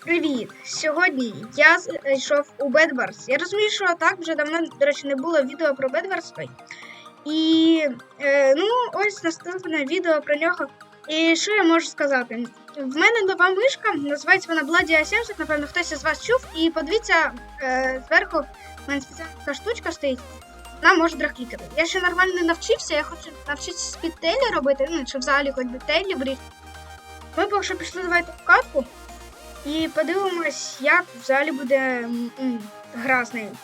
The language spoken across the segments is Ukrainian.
Привіт! Сьогодні я зайшов у Бедварс. Я розумію, що так вже давно, до речі, не було відео про Бедварс. І е, ну, ось наступне відео про нього. І що я можу сказати? В мене нова мишка, називається вона Bladia 70, напевно, хтось із вас чув. І подивіться, е, зверху в мене спеціальна штучка стоїть. Вона може драхлікати. Я ще нормально не навчився, я хочу навчитися спідтейлі робити, ну, чи взагалі хоч би тейлі брати. Ми поки що пішли давайте в катку. І подивимось, як взагалі буде гра з нею.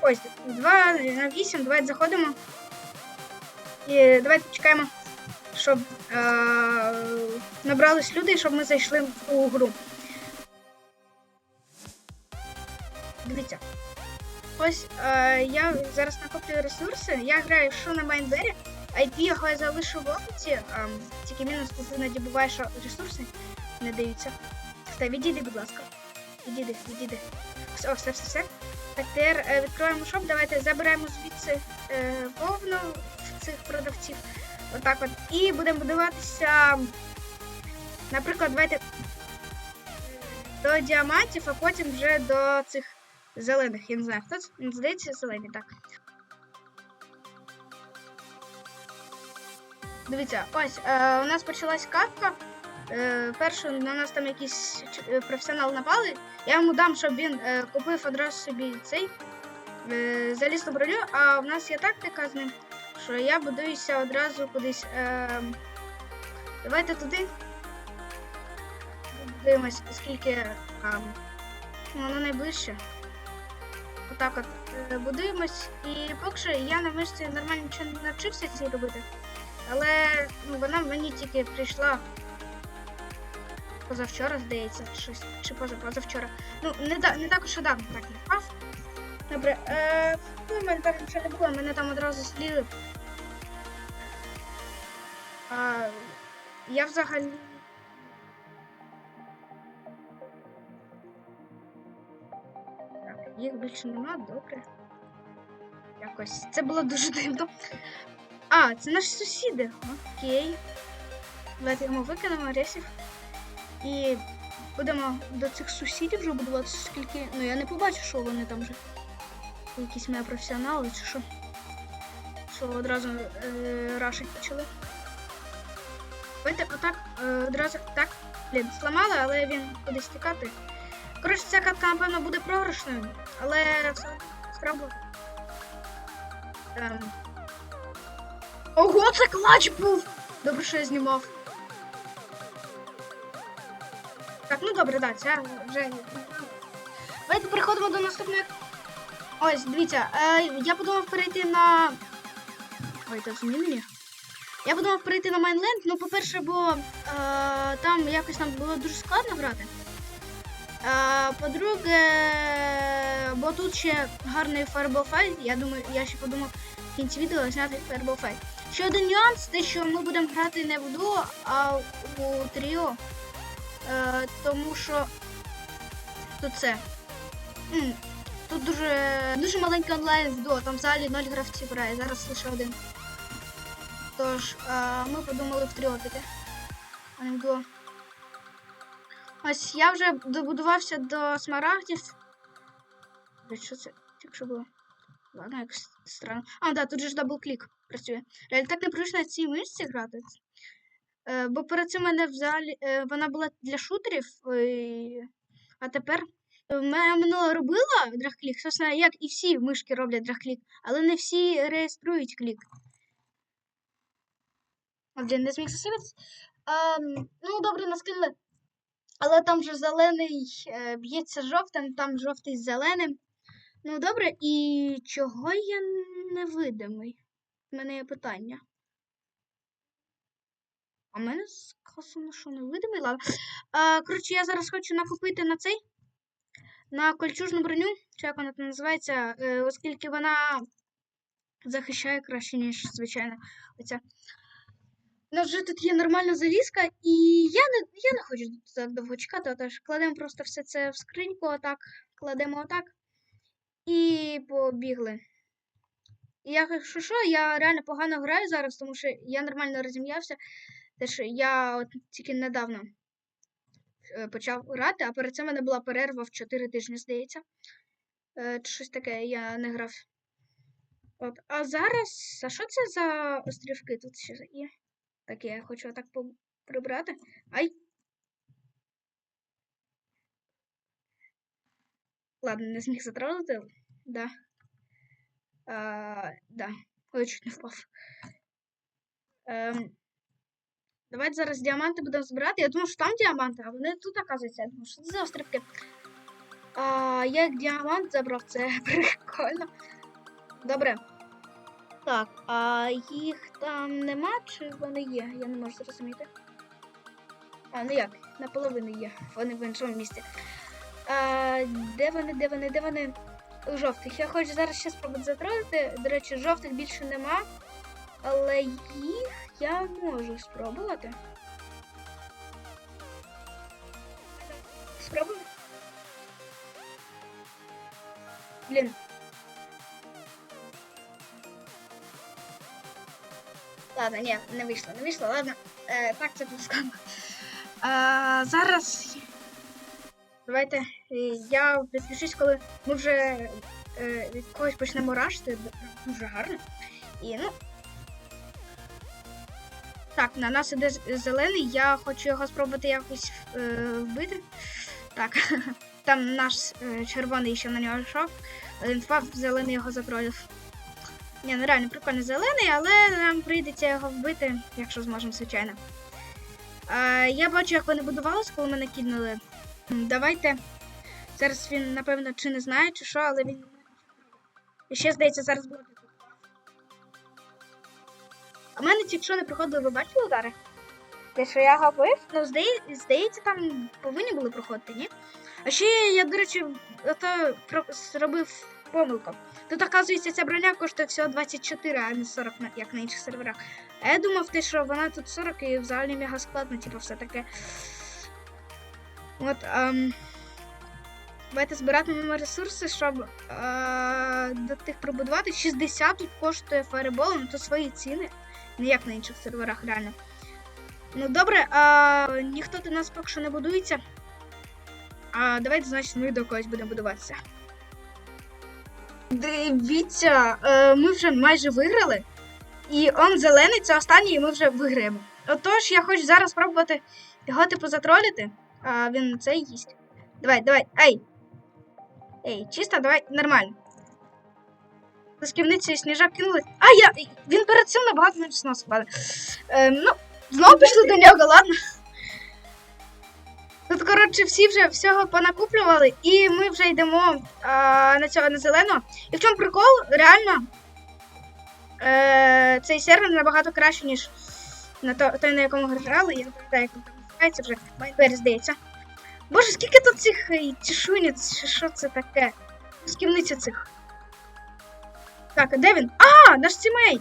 Ось, 2 на 8, давайте заходимо. І давайте чекаємо, щоб е- набрались люди, щоб ми зайшли у гру. Дивіться. Ось е- я зараз накоплюю ресурси. Я граю що на Майнбері, IP його я залишу в описі, е- тільки мінус, коли ти надібуваєш ресурси, не даються. Все, відійди, будь ласка. Відійди, відійди. Все, все, все, все. Тепер е, відкриваємо шоп. Давайте заберемо звідси е, повну цих продавців. Отак от. І будемо будуватися. Наприклад, давайте до діамантів, а потім вже до цих зелених. Я не знаю, хто це? Здається, зелені, так. Дивіться, ось е, у нас почалась катка. Е, першу на нас там якийсь е, професіонал напали. Я йому дам, щоб він е, купив одразу собі цей е, залізну броню, а в нас є тактика з ним, що я будуюся одразу кудись. Е, давайте туди. Дивимось, скільки а, воно найближче. Отак от е, будуємось. І поки що я на мишці нормально нічого не навчився цій робити. Але ну, вона мені тільки прийшла позавчора, здається, щось. Чи поза позавчора. Ну, не, да, не так уж і давно так не впав. Добре, е, ну, в мене там нічого не було, мене там одразу сліли. А, я взагалі. Так, їх більше нема, добре. Якось. Це було дуже дивно. А, це наші сусіди. Окей. Давайте йому викинемо ресів. І будемо до цих сусідів вже будуватися, скільки. Ну я не побачу, що вони там вже. Якісь мої професіонали чи що. Що одразу е, рашить почали. Давайте отак, е, одразу так. Блін, зламали, але він кудись тікати. Коротше, ця катка, напевно, буде програшною, але все спробую. Ем. Ого, це клач був! Добре, що я знімав. Так, ну добре, так, це вже. Давайте переходимо до наступної. Ось, дивіться, е, я подумав перейти на. Ой, це змінені. Я подумав перейти на Майнленд, ну, по-перше, бо е, там якось нам було дуже складно грати. Е, по-друге, бо тут ще гарний фаербол-файт. Я думаю, я ще подумав в кінці відео зняти фаербол-файт. Ще один нюанс, те, що ми будемо грати не в дуо, а у тріо. Е, тому що тут це. м, Тут дуже дуже маленький онлайн в дуо, там взагалі 0 гравців грає, зараз лише один. Тож, е, ми подумали в тріо піти. А не в. Ось я вже добудувався до смарагдів. Блядь, Що це? Тільки було? Ладно, якось странно. А, да, тут же ж дабл-клік працює. Реально так непривично на цій мишці грати. Е, бо перед цим мене взагалі е, вона була для шутерів, е, а тепер мене минуло робила драхклік, собственно, як і всі мишки роблять драхклік, але не всі реєструють клік. Отже, не зміг засилитися. Ем, ну, добре, наскільки. Але там же зелений б'ється з жовтим, там жовтий з зеленим. Ну, добре, і чого я невидимий? У мене є питання. А в мене сказано, що невидимий ладно. А, коротше, я зараз хочу накупити на цей. На кольчужну броню, чи як вона там називається, е, оскільки вона захищає краще, ніж звичайно. Оця. У нас вже тут є нормальна залізка, і я не, я не хочу так довго чекати, отож кладемо просто все це в скриньку, отак, кладемо отак. І побігли. І я, якщо що, я реально погано граю зараз, тому що я нормально розім'явся. Те, що я от тільки недавно е, почав грати, а перед цим в мене була перерва в 4 тижні, здається. Е, щось таке, я не грав. От. А зараз. А що це за острівки тут ще є? Так, я хочу отак прибрати. Ай! Ладно, не зміг затролити. Да. А, да. Ой, чуть не впав. Ем, давайте зараз діаманти будемо збирати. Я думав, що там діаманти, а вони тут, оказується. Я думаю, що це за острівки. А, я як діамант забрав, це прикольно. Добре. Так, а їх там нема, чи вони є? Я не можу зрозуміти. А, ну як, наполовину є. Вони в іншому місці. А, де вони, де вони, де вони? Жовтих. Я хочу зараз ще спробувати затролити. До речі, жовтих більше нема. Але їх я можу спробувати. Спробуємо. Блін. Ладно, ні, не вийшло, не вийшло, ладно. Е, так, це складно. А, зараз. Давайте. е, Я підключусь, коли ми вже е, від когось почнемо рашити. Дуже гарно. І ну. Так, на нас іде зелений, я хочу його спробувати якось е, вбити. Так, там наш е, червоний ще на нього йшов. Він впав, зелений його затролив. Ні, ну реально прикольно зелений, але нам прийдеться його вбити, якщо зможемо, звичайно. Е, я бачу, як вони будувалися, коли мене кинули. Давайте. Зараз він, напевно, чи не знає, чи що, але він. І ще, здається, зараз буде. А в мене тільки що не приходили, ви бачили удари? Те, що я габив? Ну, здає, здається, там повинні були проходити, ні? А ще я, до речі, ото зробив помилку. Тут, оказується, ця броня коштує всього 24, а не 40, як на інших серверах. А я думав, те, що вона тут 40 і взагалі мега складно, типу, все таке. От, ем, давайте збиратимемо ресурси, щоб е, до тих пробудувати. 60 тут коштує фаербол, ну то свої ціни. Не як на інших серверах, реально. Ну добре, а, ніхто до нас поки що не будується. А давайте, значить, ми до когось будемо будуватися. Дивіться, е, ми вже майже виграли. І он зелений, це останній, і ми вже виграємо. Отож, я хочу зараз спробувати його типу затролити, а він це їсть. Давай, давай, ей! Ей, чисто, давай, нормально. За сківницею сніжак кинули. А, я. Він перед цим набагато менше сносу падає. Ем, ну, знову пішли до нього, ладно. Тут, коротше, всі вже всього понакуплювали, і ми вже йдемо а, на цього на зеленого. І в чому прикол, реально, е, цей сервер набагато краще, ніж на то, той, на якому грали. Я не пам'ятаю, як він там називається вже. Майнбері, здається. Боже, скільки тут цих е, чи що це таке? Сківниця цих. Так, а де він? А, наш тімейт!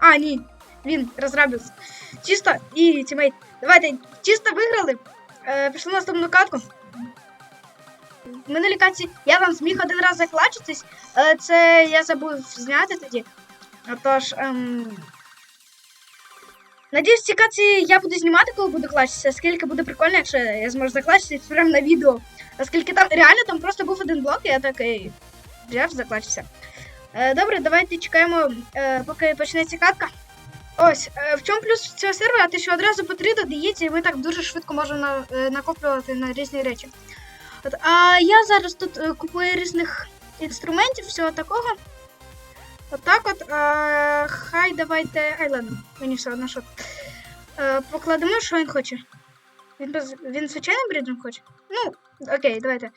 А, ні. Він розрабився. Чисто і тімейт. Давайте, чисто виграли. Е, пішли на наступну катку. В минулій катці я там зміг один раз заклачитись, але це я забув зняти тоді. Отож, ем... Надіюсь, ці катці я буду знімати, коли буду клачитися, оскільки буде прикольно, якщо я зможу заклачитись прямо на відео. Оскільки там реально там просто був один блок, і я такий взяв, заклачився. Е, добре, давайте чекаємо, е, поки почнеться катка. Ось, е, в чому плюс цього сервера, те, що одразу по 3 додається, і ми так дуже швидко можемо на, накоплювати на різні речі. От, а я зараз тут купую різних інструментів, всього такого. Отак от. А, хай давайте. Ай, ладно, мені все одно що. Покладемо, що він хоче. Він, без... він звичайним бріджем хоче? Ну, окей, давайте.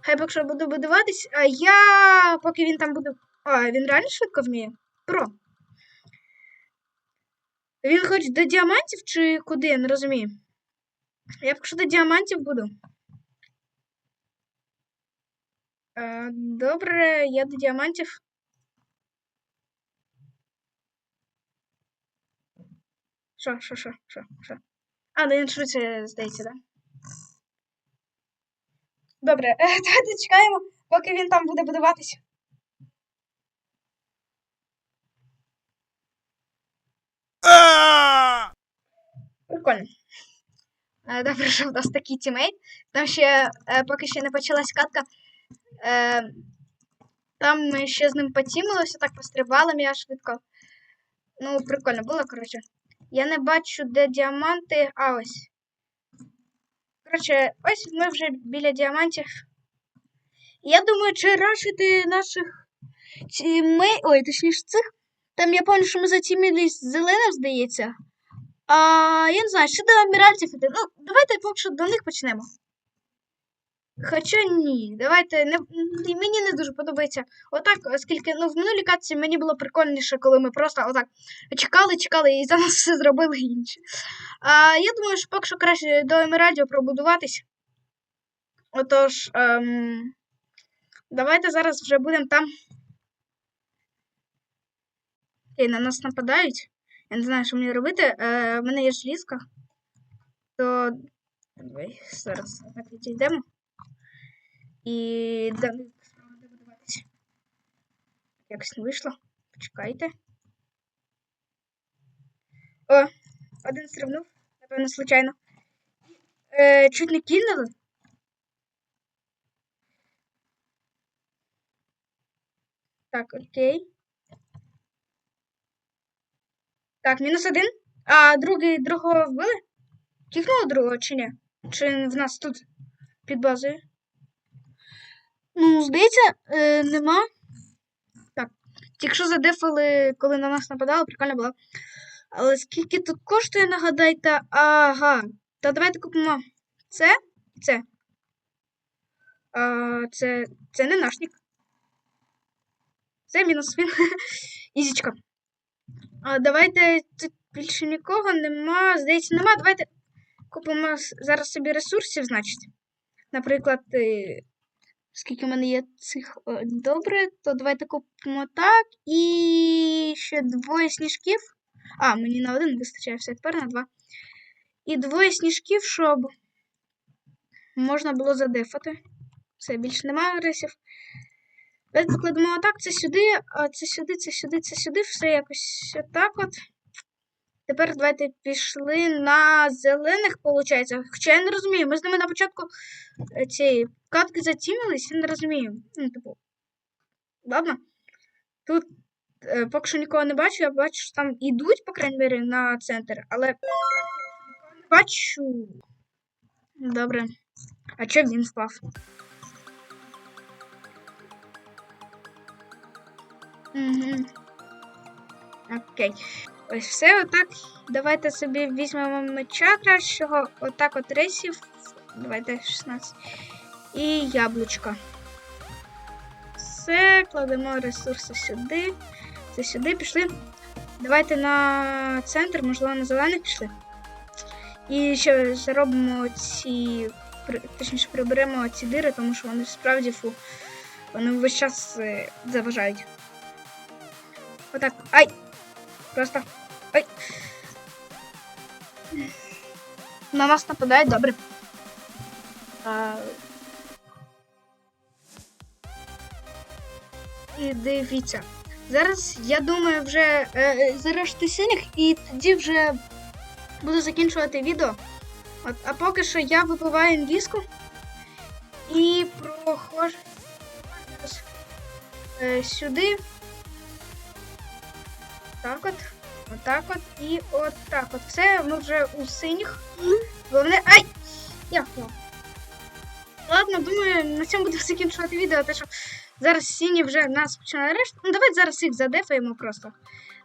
Хай поки що буду будуватись, а я поки він там буде. А, він реально швидко вміє? Про. Він хоч до діамантів чи куди, я не розумію. Я поки що до діамантів буду. Е, добре, я до діамантів. Що, що, що, що, що? А, ну він швидше, здається, да? Добре, давайте чекаємо, поки він там буде будуватись. Прикольно. Добре, що в нас такий тімейт. Там ще е, поки ще не почалась катка. Е, там ми ще з ним потімилися, так пострибали я швидко. Ну, прикольно було, коротше. Я не бачу, де діаманти. А ось. Коротше, ось ми вже біля діамантів. Я думаю, чи рашити наших тімей... Ой, точніше цих. Там я пам'ятаю, що ми затімілись з зеленим, здається. А я не знаю, що до Аміральців іти. Ну, давайте поки що до них почнемо. Хоча ні, давайте не, ні, мені не дуже подобається. Отак, оскільки ну, в минулій катці мені було прикольніше, коли ми просто отак чекали, чекали і за нас все зробили інші. А я думаю, що поки що краще до Емеральдів пробудуватись. Отож, ем, давайте зараз вже будемо там. Окей, на нас нападають. Я не знаю, що мені робити. Е, в мене є желізка. То. Давай, зараз так відійдемо. І далі спробуємо добудуватися. Якось не вийшло. Почекайте. О, один стрибнув, напевно, случайно. Е, чуть не кинули. Так, окей. Так, мінус один. А другий другого вбили? Кікнуло другого чи ні? Чи в нас тут під базою? Ну, здається, е, нема. Так. Тільки що задефали, коли на нас нападали, прикольно було. Але скільки тут коштує, нагадайте. Ага. Та давайте купимо це і це. А, це. Це не наш нік. Це мінус він. Ізічка. А, давайте тут більше нікого нема. Здається, нема. Давайте купимо зараз собі ресурсів, значить. Наприклад, е, скільки в мене є цих добре, то давайте купимо так. І ще двоє сніжків. А, мені на один вистачає все тепер на два. І двоє сніжків, щоб можна було задефати. Все, більше немає рисів. Давайте покладемо отак, це сюди, а це сюди, це сюди, це сюди, все якось отак от. Тепер давайте пішли на зелених, виходить. Хоча я не розумію, ми з ними на початку е, цієї катки затімились, я не розумію. Ну, типу. Ладно. Тут е, поки що нікого не бачу, я бачу, що там ідуть, по крайній мірі, на центр, але бачу. Добре. А чого він впав? Угу. Окей. Ось все отак. Давайте собі візьмемо меча кращого. Отак от рейсів. Давайте 16. І яблучко. Все, кладемо ресурси сюди. Це сюди пішли. Давайте на центр, можливо, на зелених пішли. І ще заробимо ці. Точніше, приберемо ці дири, тому що вони справді фу. Вони весь час е, заважають. Отак. Ай! Просто. Ай! На нас нападають, добре. А... І дивіться. Зараз, я думаю, вже е, зарешти синіх, і тоді вже буду закінчувати відео. От, а поки що я випиваю інвіску і проходжу е, сюди. Так от, отак от і отак от. Все, ми вже у синіх. Головне. Ай! Я впав. Ладно, думаю, на цьому буду закінчувати відео, те що зараз сіні вже нас починає решта. Ну, давайте зараз їх задефаємо просто.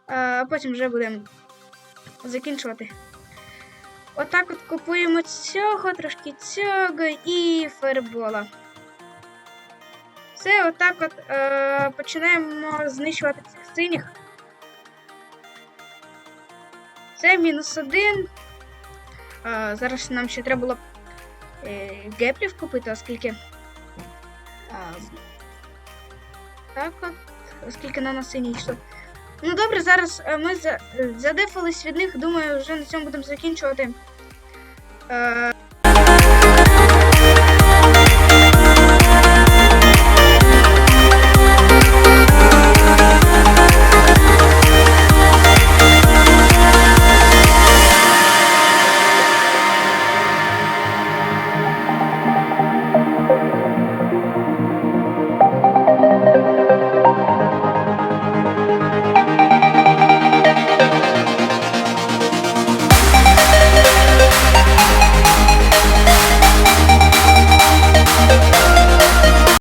А потім вже будемо закінчувати. Отак от купуємо цього, трошки цього і фаербола. Все, отак от е, починаємо знищувати цих синіх. Це мінус один. А, зараз нам ще треба було е, геплів купити, оскільки. А, так от, оскільки на нас і нічого. Ну добре, зараз е, ми е, задефались від них, думаю, вже на цьому будемо закінчувати. Е,